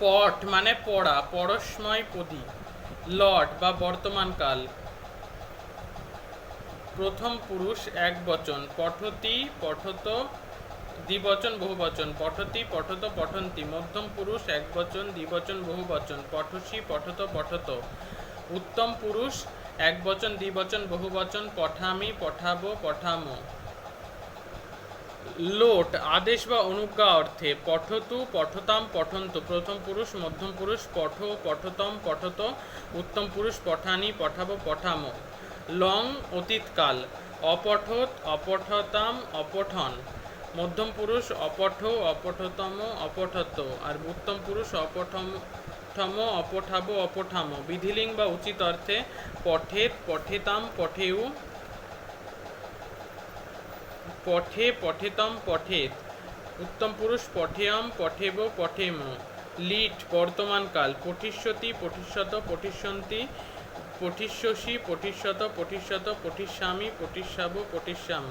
পট মানে পড়া, পরশময় পদী লট বা বর্তমানকাল। প্রথম পুরুষ এক বচন, পঠতি, পঠত, দ্বিবচন, বহুবচন, পঠতি, পঠত, পঠন্তি, মধ্যম পুরুষ এক বচন, দ্বিবচন, বহুবচন, পঠসি, পঠত পঠত। উত্তম পুরুষ এক বচন, দ্বিবচন, বহুবচন, পঠামি, পঠাবো, পঠামো। লোট, আদেশ বা অনুজ্ঞা অর্থে পঠতু, পঠতাম, পঠন্ত, প্রথম পুরুষ, মধ্যম পুরুষ, পঠ, পঠতম, পঠত, উত্তম পুরুষ, পঠানি, পঠাব, পঠামো। লং, অতীতকাল, অপঠত, অপঠতাম, অপঠন। মধ্যম পুরুষ, অপঠ, অপঠতম অপঠত আর উত্তম পুরুষ, অপঠম ঠম অপঠাবো, অপঠামো। বিধিলিঙ্গ বা উচিত অর্থে পঠেত, পঠেতাম, পঠেউ পঠে পঠেতম পঠেত, উত্তম পুরুষ পঠেয়ম পঠেব পঠেম, লিট বর্তমানকাল পঠিষ্যতি পঠিষ্যত পঠিষ্যন্তি, পঠিষ্যসী পঠিষ্যত পঠিষ্যত পঠিষ্যামী পঠিষ্যাব পঠিষ্যাম।